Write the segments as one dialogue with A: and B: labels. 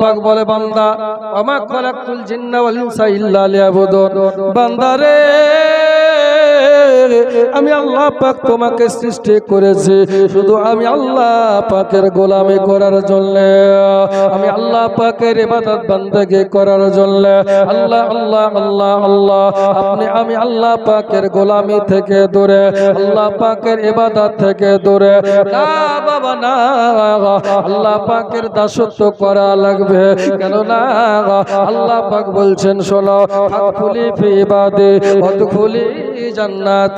A: পাক বলে বান্দা আমা খলাকতুল জিন্না ওয়াল ইনসা ইল্লা লিয়াবুদুন। বান্দা রে। আমি আল্লাহ পাক তোমাকে সৃষ্টি করেছি। শুধু আমি আল্লাহ পাকের গোলামি করার জন্য। আমি আল্লাহ পাকের ইবাদত বান্দাকে করার জন্য। আল্লাহ আল্লাহ আল্লাহ আল্লাহ, আপনি আমি আল্লাহ পাকের গোলামি থেকে দূরে, আল্লাহ পাকের ইবাদত থেকে দূরে। না, বাবা, না, আল্লাহ পাকের দাসত্ব করা লাগবে। কেন না আল্লাহ পাক বলছেন, শোনো ফাদখুলি ফি ইবাদি, ওয়াদখুলি জান্নাতি।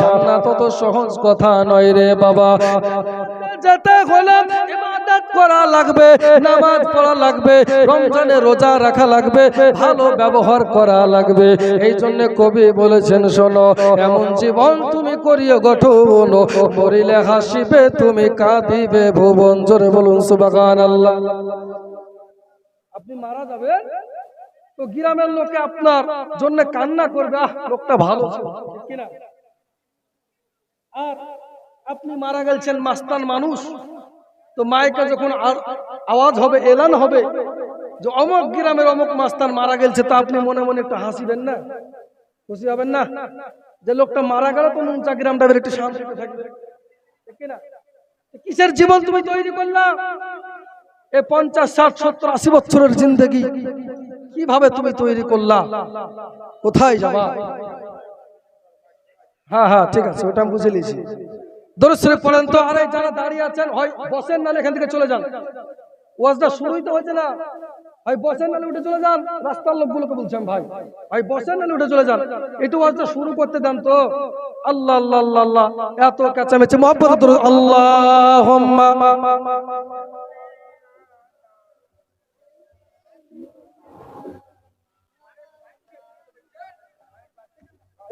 A: জান্নাত। তো সহজ কথা নয় রে বাবা। যেতে হলে করা লাগবে, নামাজ পড়া লাগবে, রমজানে রোজা রাখা লাগবে, ভালো ব্যবহার করা লাগবে। এই জন্য কবি বলেছেন, শোনো, এমন জীবন তুমি করিও গঠন মরিলে হাসিবে, তুমি কাঁদিবে ভুবন। জোরে বলুন সুবাগান আল্লাহ আপনি মারা যাবেন? তো গ্রামের লোকে আপনার জন্য কান্না করবে লোকটা ভালো আর আপনি মারা গেছেন মাস্তান মানুষ, তো মাইকে যখন আওয়াজ হবে, এলান হবে যে অমুক গ্রামের অমুক মাস্তান মারা গেছে তা আপনি মনে মনে একটু হাসিবেন না? খুশি হবেন না? যে লোকটা মারা গেল, তো মুঞ্চা গ্রামটা একটু শান্তিতে থাকবে। কিসের জীবন তুমি তৈরি করলা? এ পঞ্চাশ, ষাট, সত্তর, আশি বছরের জিন্দগি। কীভাবে তুমি তৈরি করলা? কোথায় যাবা? হ্যাঁ হ্যাঁ ঠিক আছে, ওটা আমি বুঝে নিয়েছি। দরশ্রে পড়েন তো, আরে যারা দাঁড়িয়ে আছেন, হয় বসেন নালে এখান থেকে চলে যান। ওয়াজটা শুরুই তো হয়েছে না। ভাই বসেন নালে উঠে চলে যান, রাস্তার লোকগুলোকে বলছেন ভাই। ভাই বসেন নালে উঠে চলে যান। একটু ওয়াজটা শুরু করতে দেন তো। আল্লাহ আল্লাহ আল্লাহ আল্লাহ, এত কাছামেছে মহব্বত আল্লাহ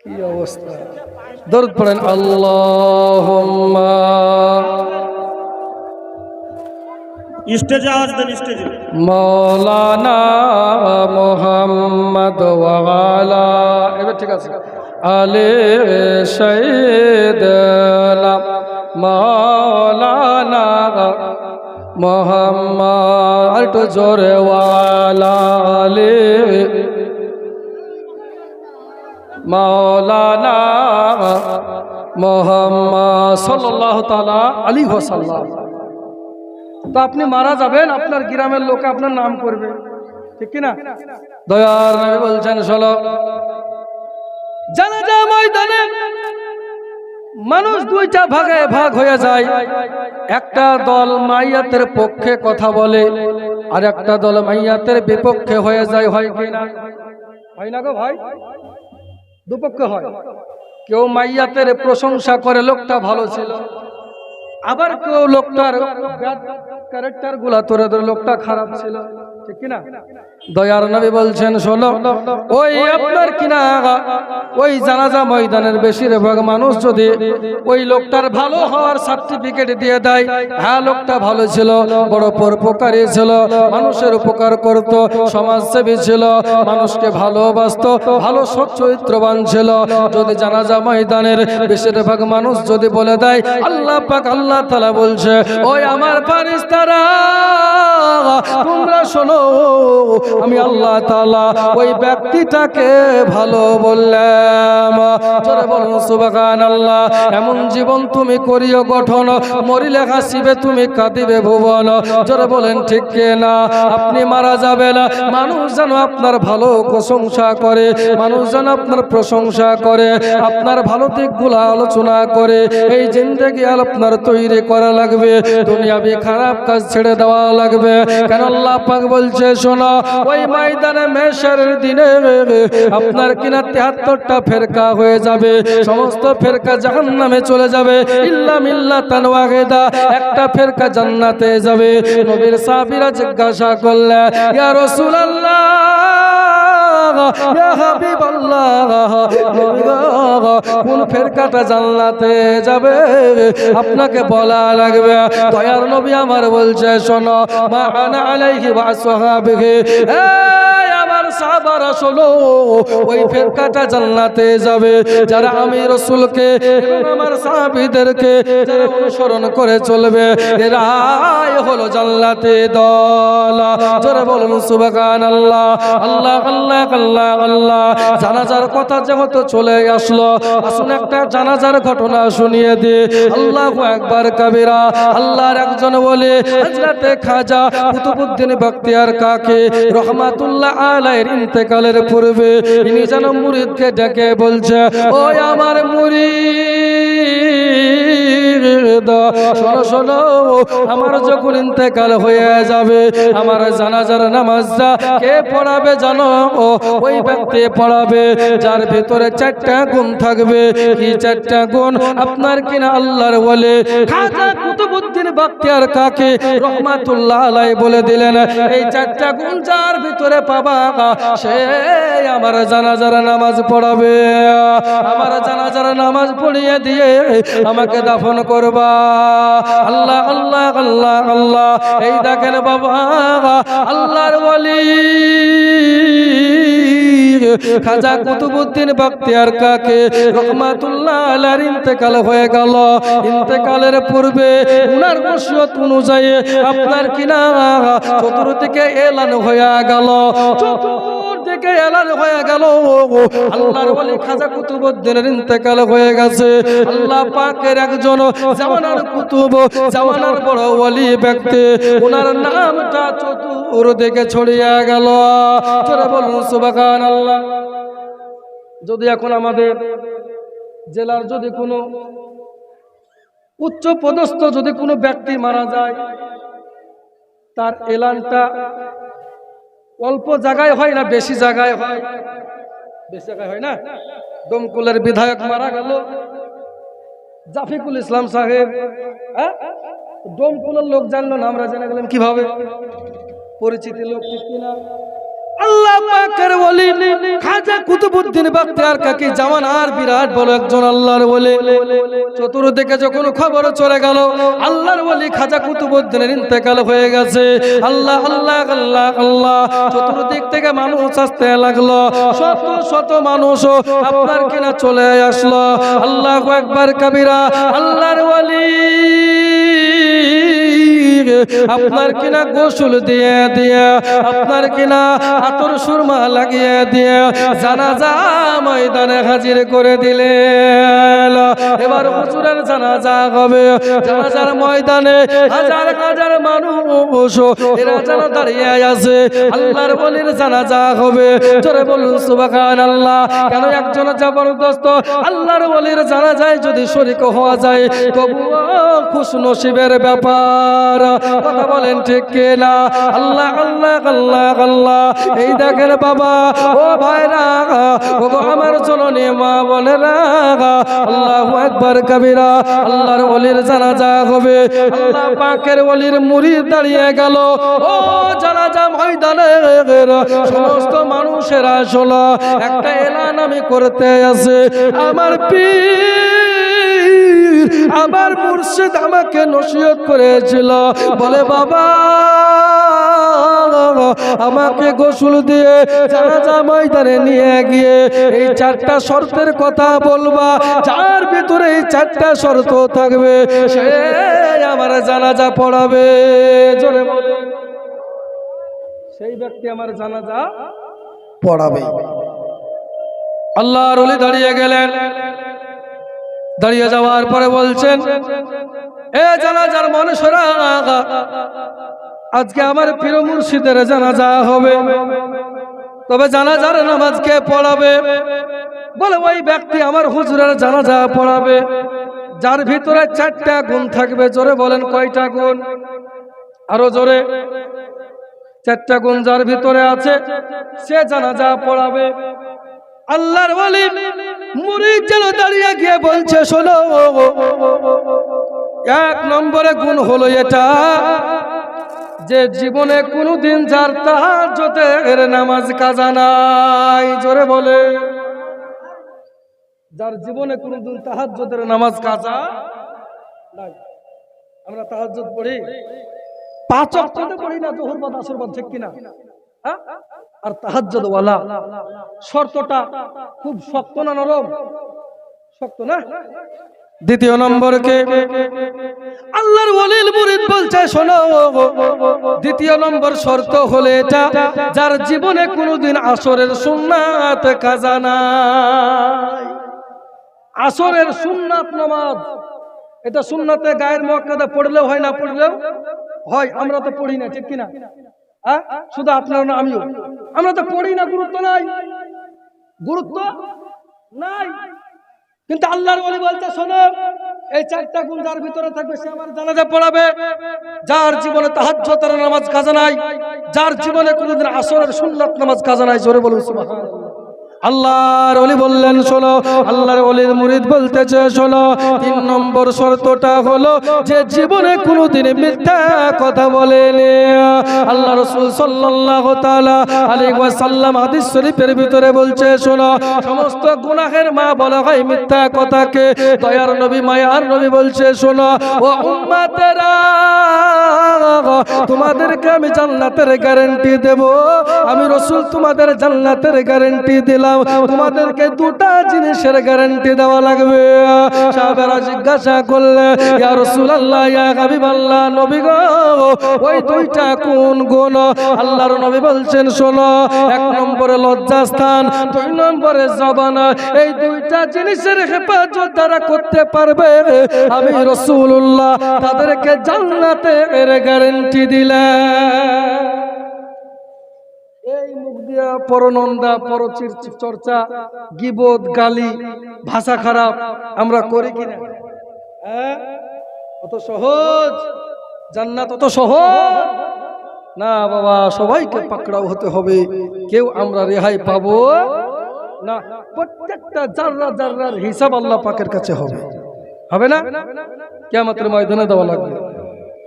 A: কি অবস্থা? দরদ পড়েন আল্লাহুম্মা
B: স্টেজে দেন স্টেজে
A: মৌলানা মোহাম্মদ ওয়ালা এবার ঠিক আছে। আলে সৈয়দনা মৌলানা মোহাম্মদ জোরে ওয়ালা আলে মৌলানা মোহাম্মদ সাল্লাল্লাহু তাআলা আলী ওয়াসাল্লাম। তো আপনি মারা যাবেন, আপনার গ্রামের লোকে আপনার নাম করবে। ঠিক কিনা? দয়ার বলছেন, শোনো। জানাজা ময়দানে মানুষ দুইটা ভাগে ভাগ হয়ে যায়। একটা দল মাইয়াতের পক্ষে কথা বলে, আর একটা দল মাইয়াতের বিপক্ষে হয়ে যায়, হয় না? হয় না গো ভাই? দুপক্ষে হয়। কেউ মাইয়াতের প্রশংসা করে লোকটা ভালো ছিল, আবার কেউ লোকটার ক্যারেক্টারগুলা তোরে লোকটা খারাপ ছিল। দয়ার নবী বলছেন, শোনো, ওই আপনার কিনা ওই জানাজা ময়দানের বেশিরভাগ মানুষ যদি ওই লোকটার ভালো হওয়ার সার্টিফিকেট দিয়ে দেয় হ্যাঁ লোকটা ভালো ছিল, বড় পরোপকারী ছিল, মানুষের উপকার করত, সমাজসেবী ছিল, মানুষকে ভালোবাসত, ভালো সৎ চরিত্রবান ছিল। যদি জানাজা ময়দানের বেশিরভাগ মানুষ যদি বলে দেয়, আল্লাহ পাক আল্লাহ তালা বলছে, ওই আমার ফারিস্তারা তোমরা শোনো আমি আল্লাহ তালা ওই ব্যক্তিটাকে ভালো বললাম। জোরে বলুন সুবাগান আল্লাহ এমন জীবন তুমি করিও, গঠন। মরিলে হাসিবে, তুমি কাঁদিবে, ভুবন। জোরে বলেন, ঠিক না? আপনি মারা যাবে না মানুষ যেন আপনার ভালো প্রশংসা করে, মানুষ যেন আপনার প্রশংসা করে, আপনার ভালো দিকগুলো আলোচনা করে, এই জিন্দগি আপনার তৈরি করা লাগবে। দুনিয়াবি খারাপ কাজ ছেড়ে দেওয়া লাগবে। কেন আল্লাহ পাক বলছে, শোনা, ওই ময়দানে মেশারের দিনে আপনার কিনা তেহাত্তরটা ফেরকা হয়ে যাবে, সমস্ত ফেরকা জাহান নামে চলে যাবে, ইল্লা মিল্লা তানওয়াগেদা একটা ফেরকা জান্নাতে যাবে। নবীর সাহাবীরা জিজ্ঞাসা করলে ইয়া রাসূলুল্লাহ কোন ফেরকাটা যাবে? আপনাকে বলা লাগবে, দয়ার নবী আমার বলছে, শোনো, মা আনা আলাইহি ওয়া সাহাবিহি এ আমার ওই ফেরকাটা জান্নাতে যাবে। যারা আমি আমার অনুসরণ করে চলবে, এরাই হলো জান্নাতে দল। বলুন আল্লাহ আল্লাহ আল্লাহ আল্লাহ। জানাজার কথা যেহেতু চলে আসলো, আসুন একটা জানাজার ঘটনা শুনিয়ে দি আল্লাহ একবার কবিরা। আল্লাহর একজন বলে খাজা কুতুবউদ্দিন বখতিয়ার কাকে রহমাতুল্লাহ আলাইহির ইন্তেকালের পূর্বে ইনি যেন মুরিদকে ডেকে বলছে ওই আমার মুরিদ আমার যখন ইন্তেকাল হয়ে যাবে, আমার জানাজার নামাজটা কে পড়াবে জানো? ওই ব্যক্তি পড়াবে, যার ভিতরে চারটা গুণ থাকবে। কি চারটা গুণ? আপনার কিনা আল্লাহর বলে আলাই বলে দিলেন, এই চারটা গুণ যার ভিতরে পাবা, সে আমার জানাজার নামাজ পড়াবে। নামাজ পড়িয়ে দিয়ে আমাকে দাফন করবা। আল্লাহ আল্লাহ আল্লাহ আল্লাহ। এই দেখেন বাবা, আল্লাহর ওয়ালি খাজা কুতুবউদ্দিন বখতিয়ার কাকে রহমাতুল্লাহ আলার ইন্তেকাল হয়ে গেল। ইন্তেকালের পূর্বে উনার বসিয়ত অনুযায়ী আপনার কিনা চতুর্দিকে এলান হয়ে গেল। এলান হয়ে গেল। আল্লাহর খাজা কুতুবউদ্দিনের ইন্তেকাল হয়ে গেছে। আল্লাহ পাকের একজন জামানার কুতুব, জামানার বড় ওলি ব্যক্তি, ওনার নামটা চতুর্দিকে ছড়িয়ে গেল। বলুন আল্লাহ যদি এখন আমাদের জেলার যদি কোনো উচ্চ পদস্থ যদি কোনো ব্যক্তি মারা যায়, তার এলানটা অল্প জায়গায় হয় না, বেশি জায়গায় হয়। বেশি জায়গায় হয় না। দমকুলের বিধায়ক মারা গেল। জাফিকুল ইসলাম সাহেব হ্যাঁ? দমকুলের লোক জানলো না, আমরা জেনে গেলাম কীভাবে। পরিচিতি লোক ঠিক কিনা? আল্লাহ পাকের ওলি খাজা কুতুবউদ্দিন বখতিয়ার কাকি জামানার বিরাট বড় একজন আল্লাহর ওলি। চতুর্দিকে যখন খবর চলে গেল, আল্লাহর ওলি খাজা কুতুবউদ্দিনের ইন্তেকাল হয়ে গেছে। আল্লাহ আল্লাহ আল্লাহ আল্লাহ, চতুর্দিক থেকে মানুষ আসতে লাগল। শত শত মানুষ আপনার কিনা চলে আসলো। আল্লাহ একবার কবিরা, আল্লাহর ওলি। আপনার কিনা গোসল দিয়ে দিয়ে, আপনার কিনা আতর সুরমা লাগিয়ে দিয়ে জানাজা ময়দানে হাজির করে দিলেন। এবার হুজুরের জানাজা হবে। জানাজার ময়দানে হাজার হাজার মানুষ, এরা দাঁড়িয়ে আছে। আল্লাহর বলির জানাজা হবে। জোরে বলুন সুবাখান আল্লাহ কেন একজন জবরদস্ত আল্লাহর বলির জানাজায় যদি শরিক হওয়া যায়, তবুও খুশ নসিবের ব্যাপার। কথা বলেন ঠিক না আল্লাহ আল্লাহ আল্লাহ আল্লাহ। এই দেখেন বাবা, ও ও আমার জননী মা বোনেরা, আল্লাহ একবার কবিরা, আল্লাহর ওলির জানাজা হবে। আল্লাহ পাকের ওলির মুড়ি দাঁড়িয়ে গেল। ও জানাজা ময়দানে সমস্ত মানুষেরা শোনা, একটা এলান আমি করতে আছে। আমার পীর আমার মুর্শিদ আমাকে নসিহত করেছিল। বলে, বাবা, আমাকে গোসল দিয়ে জানাজা ময়দানে নিয়ে গিয়ে এই চারটা শর্তের কথা বলবা। যার ভিতরে এই চারটা শর্ত থাকবে, সে আমার জানাজা পড়াবে। জোরে সেই ব্যক্তি আমার জানাজা পড়াবে। আল্লাহর ওলি দাঁড়িয়ে গেলেন। দাঁড়িয়ে যাওয়ার পরে বলছেন, এ জানাজার মানুষরা, আজকে আমার প্রিয় মুর্শিদের জানাজা হবে। তবে জানাজার নামাজ কে পড়াবে? বলে, ওই ব্যক্তি আমার হুজুরের জানাজা পড়াবে। যার ভিতরে চারটা গুণ থাকবে, জোরে বলেন কয়টা গুণ? আরও জোরে। চারটা গুণ যার ভিতরে আছে, সে জানাজা পড়াবে। আল্লাহর বলি মুরিদ যেন দাঁড়িয়ে গিয়ে বলছে, শোনো, এক নম্বরে গুণ হলো এটা যে জীবনে কোনোদিন যার তাহাজ্জুদের নামাজ কাজা নাই। জোরে বলে। যার জীবনে কোনো দিন কোনোদিন তাহাজ্জুদের নামাজ কাজা নাই। আমরা তাহাজ্জুদ পড়ি। পাঁচ অক্টতে পড়ি না, জোহর বাদ আসর বাদ ঠিক কিনা? হ্যাঁ? আর তাহাজ্জুদ ওয়ালা শর্তটা খুব শক্ত না নরম? শক্ত না? দ্বিতীয় নম্বর কে আল্লাহর ওলিল মুরিদ বলছে, শোনো, দ্বিতীয় নম্বর শর্ত হলে এটা, যার জীবনে কোনোদিন আসরের সুন্নাত কাজা নাই। আসরের সুন্নাত নামাজ, এটা সুন্নাতে গায়ের মক্কাদা পড়লেও হয় না পড়লেও? হয়, আমরা তো পড়ি না, ঠিক কিনা? শুধু আপনার না, আমিও। আমরা তো পড়ি না, গুরুত্ব নাই। গুরুত্ব নাই। কিন্তু আল্লাহর বলি বলতে শোনো, এই চারটা গুণ যার ভিতরে থাকবে, সে আমার জানাজা পড়াবে। যার জীবনে তাহাজ্জুদের নামাজ কাজা নাই, যার জীবনে কোনোদিন আসরের সুন্নাত নামাজ কাজা নাই, জোরে বলুন আল্লাহর অলি বললেন, শোনো, আল্লাহর অলির মুরিদ বলতেছে, শোনো, তিন নম্বর শর্তটা হলো যে জীবনে কোনোদিন মিথ্যা কথা বলেনি আল্লাহ রসুল সাল্লাল্লাহু তাআলা আলাইহি ওয়াসাল্লাম হাদিস শরীফের ভিতরে বলছে, শোনো, সমস্ত গুনাহের মা বলা হয় মিথ্যা কথাকে। দয়ার নবী, মায়ার নবী বলছে, শোনো, ও উম্মাতেরা, তোমাদেরকে আমি জান্নাতের গ্যারেন্টি দেব। আমি রসুল তোমাদের জান্নাতের গ্যারেন্টি দিলাম। তোমাদেরকে দুটা জিনিসের গ্যারান্টি দেওয়া লাগবে। সাহাবেরা জিজ্ঞাসা করলে, ইয়া রাসূলুল্লাহ, ইয়া হাবিবাল্লাহ, নবী গো, ওই দুইটা কোন গুণ? আল্লাহর নবী বলছেন, শোনো, এক নম্বরে লজ্জাস্থান, দুই নম্বরে জবান। এই দুইটা জিনিসের হেফাজত দ্বারা করতে পারবে। আমি রসুল্লাহ তাদেরকে জান্নাতের গ্যারান্টি দিলাম। এই মুখ দিয়া পরনন্দা, পরচির চর্চা, গিবত, গালি, ভাষা খারাপ আমরা করি কিনা? হ্যাঁ? অত সহজ? জান্নাত অত সহজ? না বাবা, সবাইকে পাকড়াও হতে হবে। কেউ আমরা রেহাই পাবো? না, প্রত্যেকটা জাররা জাররার হিসাব আল্লাহ পাকের কাছে হবে। হবে না? কেমতের ময়দানে দেওয়া লাগবে।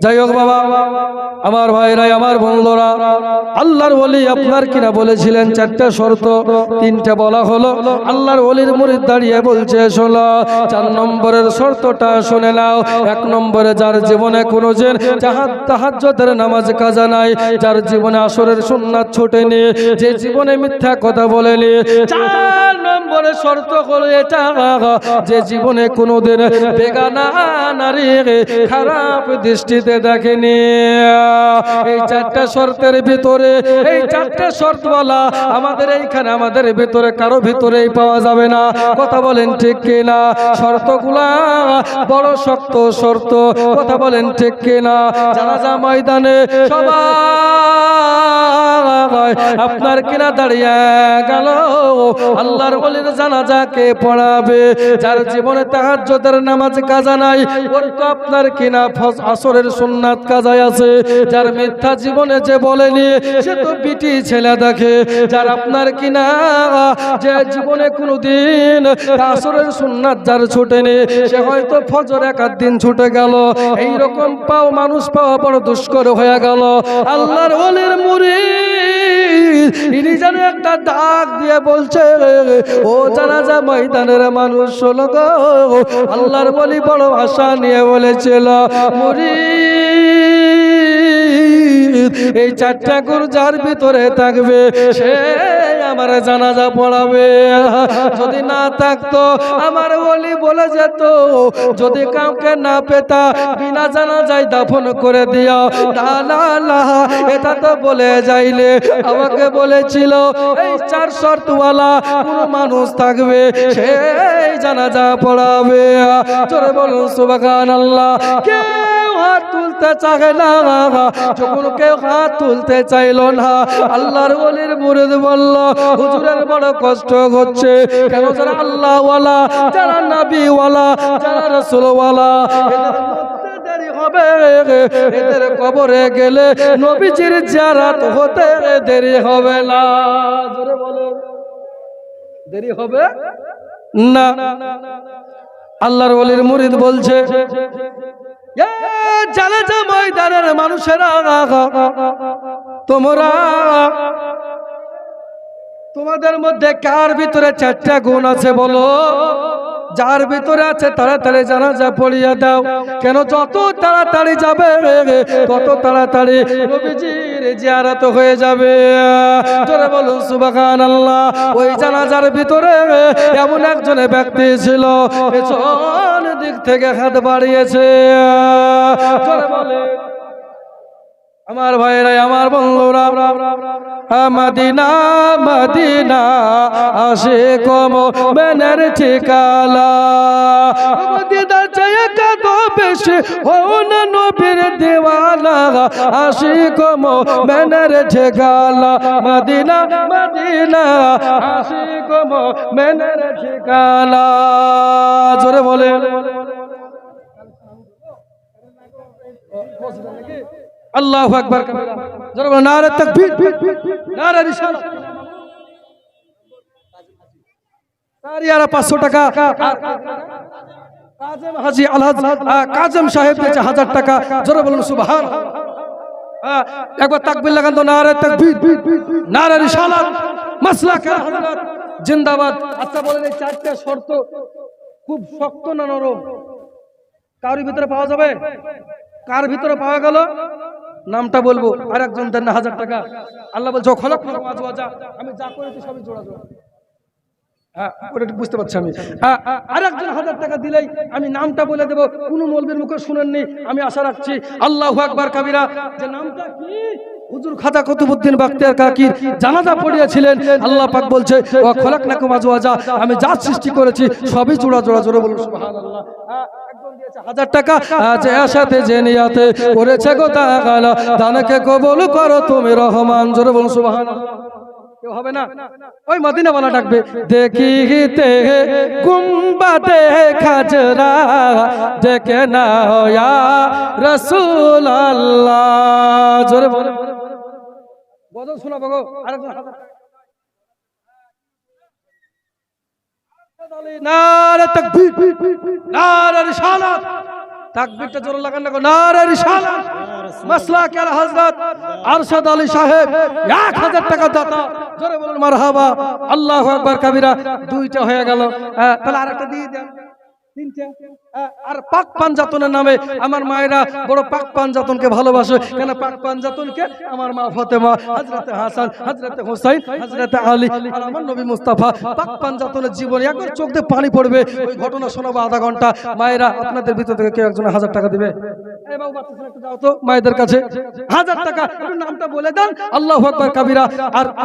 A: যাই হোক বাবা, আমার ভাইরাই আমার বন্ধুরা, আল্লাহর ওলি আপনার কিনা বলেছিলেন চারটা শর্ত, তিনটা বলা হলো। আল্লাহর ওলির মুরিদ দাঁড়িয়ে বলছে, শোনো, চার নম্বরের শর্তটা শুনে নাও। এক নম্বরে যার জীবনে কোনো যে জাহাজ তাহাজ্জুদের নামাজ কাজা নাই, যার জীবনে আসরের সুন্নাত ছোটেনি, যে জীবনে মিথ্যা কথা বলেনি, চার নম্বরে শর্ত হলো এটা, যে জীবনে কোনোদিন বেগানা নারী খারাপ দৃষ্টিতে দেখেনি। এই চারটা শর্তের ভিতরে, এই চারটা শর্ত বলা আমাদের এইখানে, আমাদের ভিতরে, কারও ভিতরেই পাওয়া যাবে না। কথা বলেন ঠিক কিনা? শর্তগুলা বড় শক্ত শর্ত। কথা বলেন ঠিক কিনা? জানাজা ময়দানে সবাই আপনার কিনা দাঁড়িয়ে গেল। আল্লাহর বলির জানাজাকে পড়াবে? যার জীবনে তাহাজ্জুদের নামাজ কাজা নাই, ওর তো আপনার কিনা আসরের সুন্নাত কাজায় আছে। যার মিথ্যা জীবনে যে বলেনি, সে তো বিটি ছেলে দেখে। যার আপনার কিনা, যে জীবনে কোনোদিন আসরের সুন্নাত যার ছুটেনি, সে হয়তো ফজর একাধ দিন ছুটে গেল। এই রকম পাও মানুষ পাওয়া বড় দুষ্কর হয়ে গেল। আল্লাহর ওলির মুড়ি যেন একটা ডাক দিয়ে বলছে, ও জানাজা ময়দানের মানুষ শোনো গো। আল্লাহর বলি বড় ভাষা নিয়ে বলেছিল মুড়ি এই চারটা গুণ যার ভিতরে থাকবে, সে আমার জানাজা পড়াবে। যদি না থাকতো, আমার বলি বলে যেত, যদি কাউকে না পেতা, বিনা জানাজায় দাফন করে না না এটা তো বলে যাইলে, আমাকে বলেছিল, এই চার শর্তওয়ালা কোন মানুষ থাকবে, সেই জানাজা পড়াবে। চলে বলুন সুবাগান আল্লাহ কেউ হাত তুলতে চাহে না। যখন কেউ হাত তুলতে চাইলো না, আল্লাহর ওলির মুরিদ বলল, হুজুরের বড় কষ্ট হচ্ছে। কেন যারা আল্লাহওয়ালা, যারা নাবিওয়ালা, যারা রসুলওয়ালা কবরে গেলে নবীজির জারাত হতে দেরি হবে না। দেরি হবে না। আল্লাহর ওলির মুরিদ বলছে এ জানাজা ময়দানের মানুষেরা তোমরা তোমাদের মধ্যে কার ভিতরে চারটা গুণ আছে বলো? যার ভিতরে আছে তাড়াতাড়ি জানাজা পড়িয়ে দাও। কেন যত তাড়াতাড়ি যাবে তত তাড়াতাড়ি জিয়ারত হয়ে যাবে। তোরে বলুন সুবাহান আল্লাহ ওই জানাজার ভিতরে এমন একজন ব্যক্তি ছিল, পেছন দিক থেকে হাত বাড়িয়েছে। বলে আমার ভাইরা, আমার বন্ধুরা মদিনা মদিনা আসে কম মেনের ঠিকালা মদিনা চেয়ে কাদো বেশি হও না নবীর দেওয়ালা আসি কম মেনের ঠিকালা মদিনা মদিনা আসি কম মেনের ঠিকালা জোরে বলে আল্লাহু আকবার। নারে তাকবীর, নারে 500 টাকা। কাজেম হাজী আলহাজ কাজেম সাহেব দিয়েছে হাজার টাকা। সুবহান। একবার তাকবীর লাগান তো নারে নারে রিসালাত। মাসলা হযরত জিন্দাবাদ। আচ্ছা বলেন এই চারটা শর্ত খুব শক্ত না নরম? কারোর ভিতরে পাওয়া যাবে? কার ভিতরে পাওয়া গেল? নামটা বলব আর একজন দেন না, হাজার টাকা। আল্লাহ বলছে খলক আমি যা করেছি সবই জোড়া হ্যাঁ বুঝতে পারছি আমি। হ্যাঁ আর একজন হাজার টাকা দিলেই আমি নামটা বলে দেবো। কোনো আমি আশা রাখছি, আল্লাহ আকবার, কাবিরা। যে নামটা কি? হুজুর পড়িয়েছিলেন। বলছে আমি যা সৃষ্টি করেছি সবই জোড়া জোড়া হ্যাঁ, হাজার টাকা করো তুমি রহমান জোরে বলুন ডাকবে দেখিতে খাজরা দেখে না রসুল আল্লাহ জোরে বলে গজল শোনাবো গো আরেকজন নারে না আরশাদ সাহেব 1000 টাকা দাতা। কবিরা। দুইটা হয়ে গেল। হ্যাঁ, তাহলে আরেকটা দিয়ে দেন। আর পাক পাঞ্জাতনের নামে আমার মায়েরা বড় পাক পাঞ্জাতনকে ভালোবাসে। কেন পাক পাঞ্জাতনকে আমার মা ফতেমা হজরতে হাসান হজরতে হোসাইন হজরতে আলী আমার নবী মুস্তাফা পাক পাঞ্জাতনের জীবন একবার চোখ দিয়ে পানি পড়বে, ওই ঘটনা শোনাবো আধা ঘণ্টা। মায়েরা আপনাদের ভিতর থেকে কেউ একজন হাজার টাকা দিবে?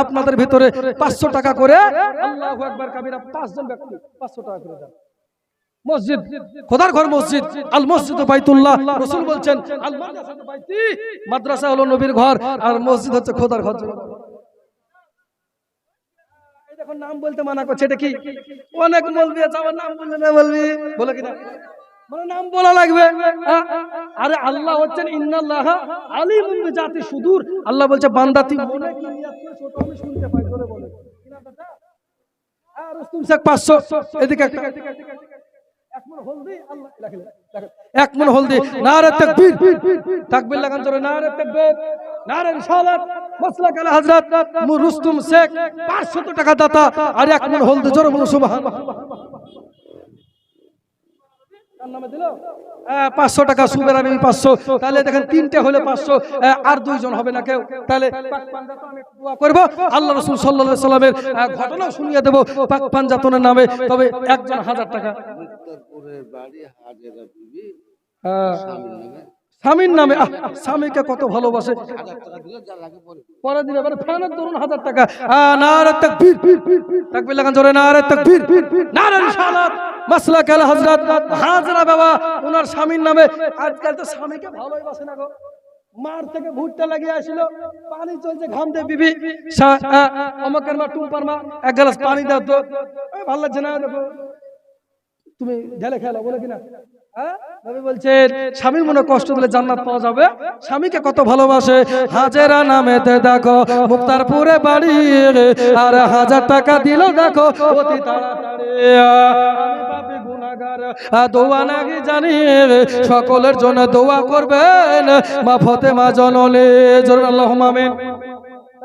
A: আপনাদের ভিতরে পাঁচশো টাকা করে, আল্লাহ আকবার কাবিরা, পাঁচজন ব্যক্তি, পাঁচশো টাকা করে দেন। মসজিদ, খোদার ঘর মসজিদ, আল মসজিদ বাইতুল্লাহ। রসুল বলছেন, আল মাদ্রাসা হলো নবীর ঘর, আর মসজিদ হচ্ছে খোদার ঘর। নাম বলতে মানা করছে, এটা কি? অনেক আমার নাম লাগবে। আরে আল্লাহ হচ্ছেন সুদূর। আল্লাহ বলছে, বান্দা আর 500 এদিকে এক মন হলদি নারে তাকবীর। তাকবীর লাগান জোরে, নারে তাকবীর। নারে রিসালাত, মাসলাক আলা হযরত। শেখ 500 টাকা দাতা। আর এক মন হলদি, জোরে বলো সুবহানাল্লাহ। পাঁচশো টাকা সুবের আমি পাঁচশো। তাহলে দেখেন তিনটে হলে পাঁচশো আর দুইজন হবে না কেউ। তাহলে করব। আল্লাহ রসুল সাল্লা সাল্লামের ঘটনা শুনিয়ে দেবো পাক পাঞ্জাতনের নামে। তবে একজন হাজার টাকা।
C: বাড়ি হাজেরা
A: হ্যাঁ,
C: স্বামীর নামে
A: স্বামীকে কত ভালোবাসে।
C: হাজার টাকা দিলে পরে
A: পরে দিবে মানে ফ্যানের ধরুন হাজার টাকা। নারে তাকবীর। তাকবীর লাগান জোরে নারে তাকবীর। নারে রিসালাত মাসলা কাল হযরত হাজরা বাবা ওনার স্বামীর নামে। আজকাল তো স্বামীকে ভালোই বাসে না গো। মার থেকে ভুট্টা লাগিয়ে আসিল। পানি চলছে ঘাম দিয়ে, বিবি। অমকের মা টুম্পার মা এক গ্লাস পানি দাও তো। ভালো লাগছে না দেখো তুমি ঢেলে খেলো, বলে কিনা? হ্যাঁ? বলছেন, স্বামীর মনে কষ্ট দিলে জান্নাত পাওয়া যাবে। স্বামীকে কত ভালোবাসে। হাজেরা নামেতে দেখো, মুক্তারপুরে বাড়ি আর হাজার টাকা দিল দেখো, অতি তাড়াতাড়ি। দোয়া নাকি জানি। সকলের জন্য দোয়া করবেন। মা ফতেমা জনলে জোর আল্লাহ আমিন।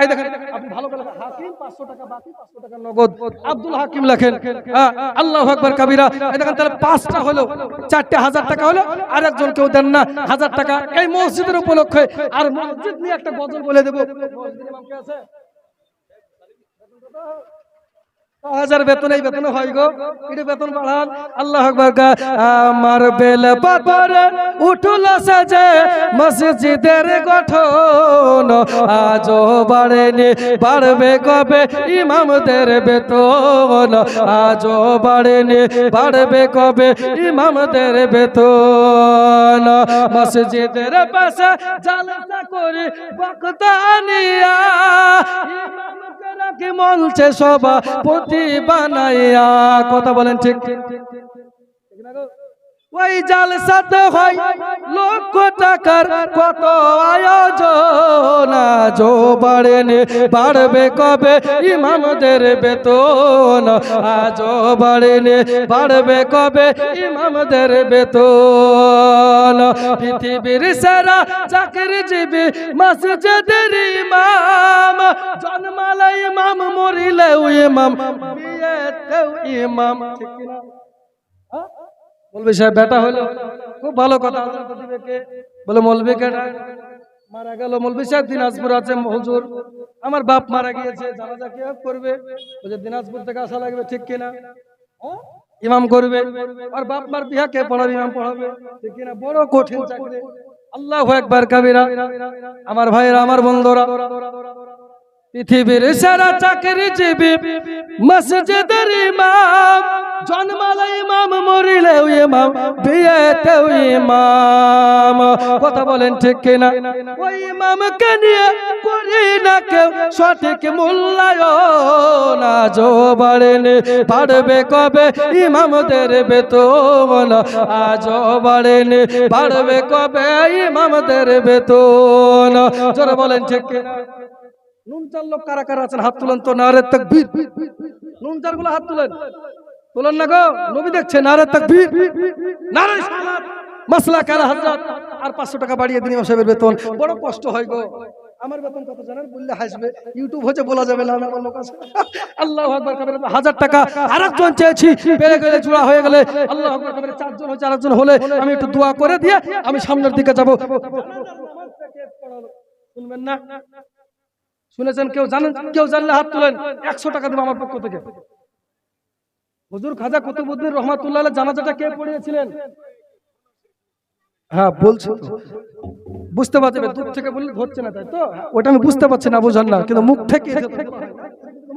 A: এই দেখেন আপনি ভালো করে হাকিম 500 টাকা বাকি 500 টাকা নগদ। আব্দুল হাকিম লেখেন। আল্লাহু আকবার কাবিরা। এই দেখেন তাহলে পাঁচটা হলো চারটে হাজার টাকা হলো আর একজন কেউ দেন না হাজার টাকা। এই মসজিদের উপলক্ষে আর মসজিদ নিয়ে একটা গজল বলে দেবো। মসজিদের ইমাম কে আছে? হাজার বেতন এই বেতন হয় গো। এটা বেতন বাড়ান। আল্লাহ আমার বেল পাপর উঠল সাজে মসজিদের গঠন। আজও বাড়েনি, বাড়বে কবে ইমামদের বেতন? আজও বাড়েনি, বাড়বে কবে ইমামদের বেতন? মসজিদের পাশে জালসা করে বক্তানিয়া রাখি মঞ্চে সভাপতি বানাইয়া কথা বলেন ঠিক ঠিক না গো? ওই জালসাতে হয় লক্ষ টাকার কত আয়োজন। আজও বাড়েনি, বাড়বে কবে ইমামদের বেতন? আজও বাড়েনি, বাড়বে কবে ইমামদের বেতন? পৃথিবীর সেরা চাকরিজীবী মসজিদের ইমাম, জন্মালে ইমাম, মরিলেও ইমাম, বিয়েতেও ইমাম, ঠিক না? বলবে সাহেব, বেটা হলো। খুব ভালো কথা বলে মলবে কে মারা গেল। মলবি সাহেব দিনাজপুর আছে, হুজুর। আমার বাপ মারা গিয়েছে, জানাজা কে করবে? ওই দিনাজপুর থেকে আসা লাগবে, ঠিক কিনা? হ্যাঁ? ইমাম করবে। আর বাপ মার বিহা কে পড়াবে? ইমাম পড়াবে। ঠিক কিনা? বড় কঠিন চাকরি। আল্লাহ একবার কাবিরা। আমার ভাইয়েরা, আমার বন্ধুরা। পৃথিবীর সেরা চাকরিজীবী, মসজিদের ইমাম জন্মালে ইমাম মরিলে ইমাম বিয়েতে ইমাম। কথা বলেন ঠিক কিনা? ওই ইমামকে নিয়ে করি না কেউ, সঠিক মূল্যায়ন আজও বাড়েনি। বাড়বে কবে? ইমামদের বেতন আজও বাড়েনি। বাড়বে কবে? ইমামদের বেতন। জোরে বলেন ঠিক কিনা? নুন চার লোক কারা কারা আছেন? হাত তুলেন তো নারে তাকবীর। নুন চারগুলো হাত তুলেন। তুলেন না গো? নবী দেখছে নারে তাকবীর। নারে সালাত মাসলা কারা হযরত। আর 500 টাকা বাড়িয়ে দিন সাহেবের বেতন। বড় কষ্ট হয় গো। আমার বেতন কত জানেন? বললে হাসবে। ইউটিউব হচ্ছে বলা যাবে না আমার লোক আছে। আল্লাহু আকবার কবে হাজার টাকা। আরেকজন চেয়েছি, পেরে গেলে জোড়া হয়ে গেলে। আল্লাহু আকবার কবে চারজন হচ্ছে আরেকজন হলে আমি একটু দোয়া করে দিয়ে আমি সামনের দিকে যাব। শুনবেন না? শুনেছেন কেউ জানেন? কেউ জানলে হাত তুলেন। একশো টাকা দেবো আমার পক্ষ থেকে। হুজুর খাজা কুতুবুদ্দিন রহমাতুল্লাহ জানাজাটা কে পড়িয়েছিলেন? হ্যাঁ বলছি। বুঝতে পারছি দূর থেকে বললে ধরছে না তাই তো? ওটা আমি বুঝতে পারছি না বুঝান না, কিন্তু মুখ থেকে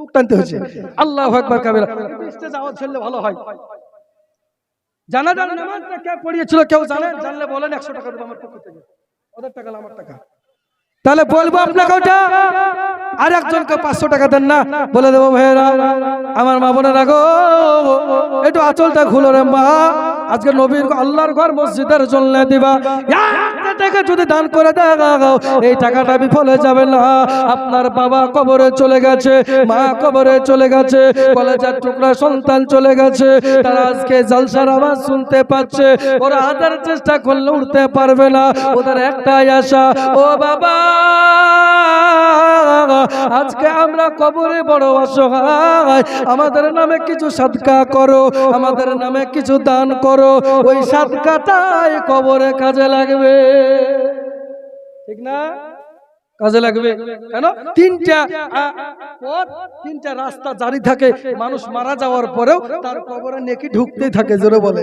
A: মুখ টানতে হচ্ছে আল্লাহ একবার কাবেরা। স্টেজ আওয়াজ ছেড়লে ভালো হয়। জানা জানা নামাজটা কে পড়িয়েছিল, কেউ জানেন জানলে বলেন, একশো টাকা দেবো আমার পক্ষ থেকে। ওদের টাকা আমার টাকা। তাহলে বলব আপনাকে ওটা। আর একজনকে পাঁচশো টাকা দেন না, বলে দেবো, ভাইয়েরা, আমার মা বোনেরা গো, একটু আঁচলটা খুলো রে মা। আজকে নবীর আল্লাহর ঘর মসজিদের জন্য দিবা। যদি দান করে দাও এই টাকাটা বিফলে যাবে না। আপনার বাবা কবরে চলে গেছে, মা কবরে চলে গেছে, কলেজের টুকরা সন্তান চলে গেছে। তারা আজকে জলসার আওয়াজ শুনতে পাচ্ছে। ওরা হাজার চেষ্টা করলে উঠতে পারবে না। ওদের একটাই আশা, ও বাবা আজকে আমরা কবরে বড় অসহায়। আমাদের নামে কিছু সাদকা করো, আমাদের নামে কিছু দান করো। ওই সাদকাটাই কবরে কাজে লাগবে। ঠিক না? কাজে লাগবে। কেন? তিনটা পথ, তিনটা রাস্তা জারি থাকে। মানুষ মারা যাওয়ার পরেও তার কবরে নেকি ঢুকতেই থাকে, জোরে বলে।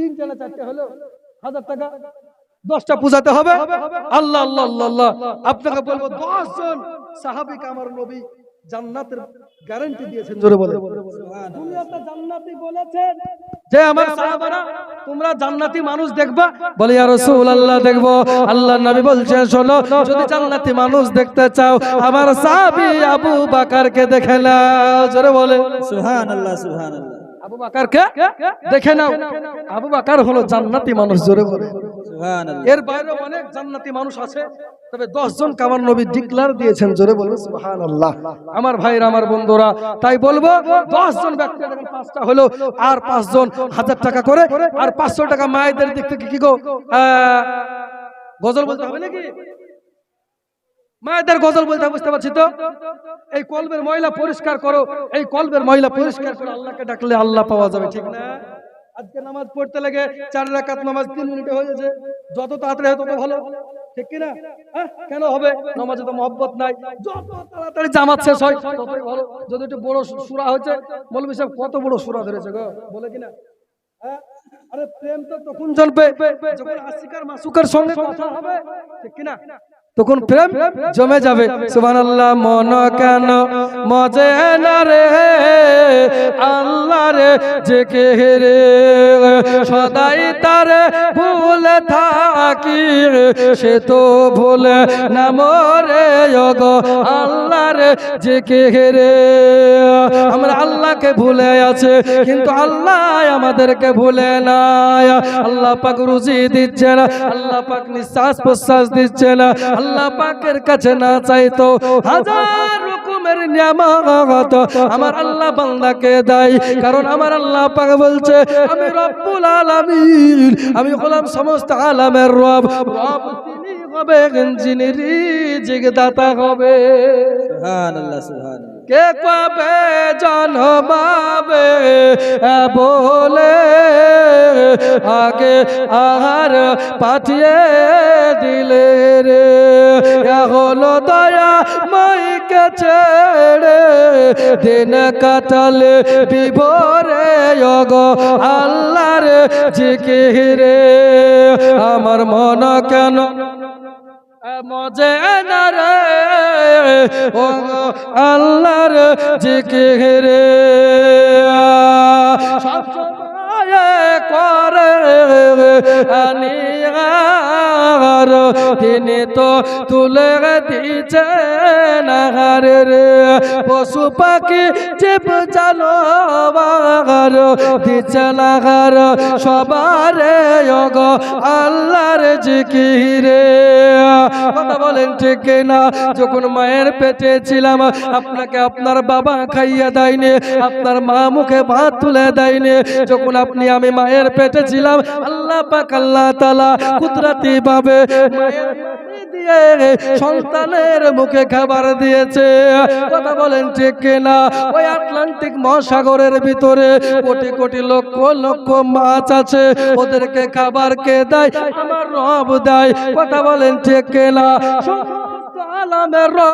A: তিন চালা চারটে হলো হাজার টাকা দশটা পূজাতে হবে। আল্লাহ আল্লাহ আল্লাহ আল্লাহ। আপনাকে বলব দশ জন সাহাবিক আমার নবী জান্নাতের গ্যারান্টি দিয়েছেন জোরে বলে দুনিয়াতে জান্নাতি বলেছেন। যে আমার সাহাবারা তোমরা জান্নাতি মানুষ দেখবা? বলে ইয়া রাসূলুল্লাহ দেখব। আল্লাহ নবী বলছেন শোনো যদি জান্নাতি মানুষ দেখতে চাও আমার সাহাবী আবু বাকারকে দেখে নাও। জোরে বলে
B: সুহান আল্লাহ সুহান আল্লাহ
A: আবু বাকারকে দেখে নাও। আবু বাকার হলো জান্নাতি মানুষ জোরে বলে। এর বাইরে অনেক জান্নাতি মানুষ আছে তবে দশ জন কামার নবী ডিক্লার দিয়েছেন জোরে আল্লাহ আমার ভাইরা আমার বন্ধুরা তাই বলব দশজন ব্যক্তি পাঁচটা হলো আর পাঁচজন হাজার টাকা করে আর পাঁচশো টাকা মায়েদের দিক থেকে কি গো? আহ, গজল বলতে হবে নাকি? মায়েদের গজল বলতে বুঝতে পারছি তো? এই কলবের ময়লা পরিষ্কার করো, এই কলবের ময়লা পরিষ্কার করে আল্লাহকে ডাকলে আল্লাহ পাওয়া যাবে, ঠিক না? আজকে নামাজ পড়তে লাগে চার রাকাত নামাজ তিন মিনিটে হয়ে যাচ্ছে যত তাড়াতাড়ি হয় তত ভালো, ঠিক কি না হ্যাঁ? কেন হবে? নামাজে তো মহব্বত নাই, যত তাড়াতাড়ি জামাত শেষ হয় ততই ভালো। যদি একটু বড় সুরা হয়েছে মৌলভী সাহেব কত বড় সুরা ধরেছে গো, বলে কিনা? হ্যাঁ? আরে প্রেম তো তখন চলবে যখন আশিকার মাসুকার সঙ্গে কথা হবে, ঠিক কিনা? তখন প্রেম জমে যাবে। সুবহানাল্লাহ, মন কেন মজে না রে? আল্লাহ রে, যে কে রে? সদাই তার ভুলে থাকি সে তো ভুলে না মরে। গো আল্লাহ রে, যে কে রে? আমরা আল্লাহকে ভুলে আছে, কিন্তু আল্লাহ আমাদেরকে ভুলে না আল্লাহ পাক রুজি দিচ্ছে না, আল্লাহ পাক নিঃশ্বাস প্রশ্বাস দিচ্ছে না আল্লাহ পাকের কাছে না চাইতো, হাজার রকমের নিয়ামত আমার আল্লাহ বান্দাকে দেয়। কারণ আমার আল্লাহ পাক বলছে, আমি রব্বুল আলামিন, আমি হলাম সমস্ত আলামের রব। রব তিনি হবে যিনি রিজিক দাতা হবে।
B: সুহান আল্লাহ সুহান
A: কে কবে জন্মাবে? বলে আগে আহার পাঠিয়ে দিলে রে। হলো দয়া মাইকে ছেড়ে, দিন কাটালে বিভরে অগ আল্লাহর জিকিরে। আমার মন কেন মজে না রে ও আল্লাহর জিকিরে সব সময় করে আনিয়ার তিনি তো তুলে দিছে নাগারে রে। পশু পাখি, জীব জানোয়ার দিছে নাগার সবারে অগ আল্লাহর জিকিরে। কথা বলেন ঠিক না যখন মায়ের পেটে ছিলাম, আপনাকে আপনার বাবা খাইয়ে দেয়নি, আপনার মা মুখে ভাত তুলে দেয়নি। যখন আপনি আমি মায়ের পেটে ছিলাম, আল্লাহ পাক, আল্লাহ তালা কুদরতি ভাবে দিয়ে সন্তানের মুখে খাবার দিয়েছে। কথা বলেন ঠিক কেনা? ওই আটলান্টিক মহাসাগরের ভিতরে কোটি কোটি লক্ষ লক্ষ মাছ আছে। ওদেরকে খাবার কে দেয়? আমার রব দেয়। কথা বলেন ঠিক কেনা? আলামের রব